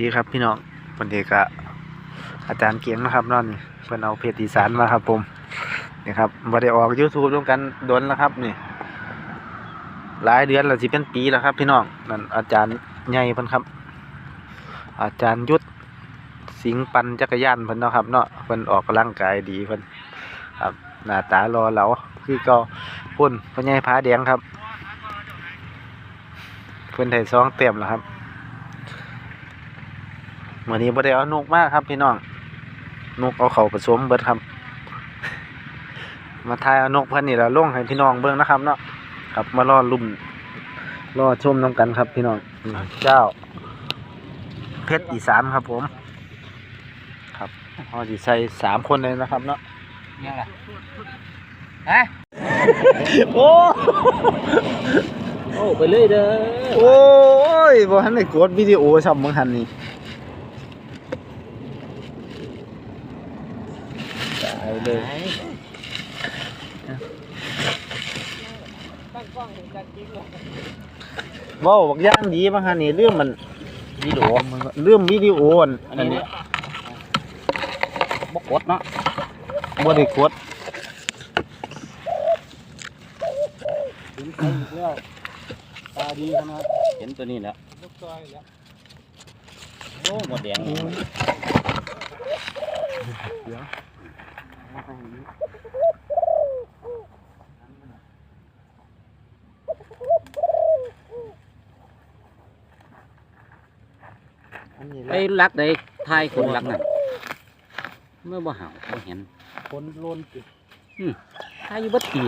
ดีครับพี่น้องวันนี้ก็อาจารย์เกียงนะครับเนั่นเพิ่อนเอาเพจอีสานมาครับ ผมนี่ครับบ่ได้ออก YouTube ร่วมกันโดนแล้วครับนี่หลายเดือนแล้วสิเป็นปีแล้วครับ พี่น้องนั่นอาจารย์ใหญ่เพิ่นครับ อาจารย์ยุทธสิงปันจักรยานเพิ่นเนาะครับเนาะเพิ่นออกกำลังกายดีเพิ่นครับหน้าตารอเหลาคือก็พุ่นพ่อใหญ่ผาแดงครับเพิ่อนได้ซองเต็มแล้วครับ วันนี้บ่ได้เอานกมากครับพี่น้องนกเอาเขาผสมเบิดครับ มาทายเอานกเพิ่นนี่แล้วลงให้พี่น้องเบิ่งนะครับเนาะครับมารอลุ่มรอชมน้ำกันครับ พี่น้องเจ้า เพชรอีสานครับผม ครับพอสิใส่สามคนเลยนะครับเนาะยังไงฮะโอ้โอ้ไปเลยเด้อโอ้ยบ่ทันได้กดวิดีโอซ้ำมึงหันนี่ตาย เลยตั้งกล้องถึงจะจริงเลยเว้าบักอย่างดีบางหันนี่เรื่องมันวิดีโอเรื่องวิดีโออันอันนี้บกกดเนาะบ่ได้กดถึงใครอีกแล้วตาดีขนาดเห็นตัวนี้แล้วลูกซอยแล้วโอ้หมดแดงอันนี้ไอ้รักใดทายคนรักนั่นเมื่อบ่เห่าบ่เห็นคนโลนติดทายอยู่บัดปี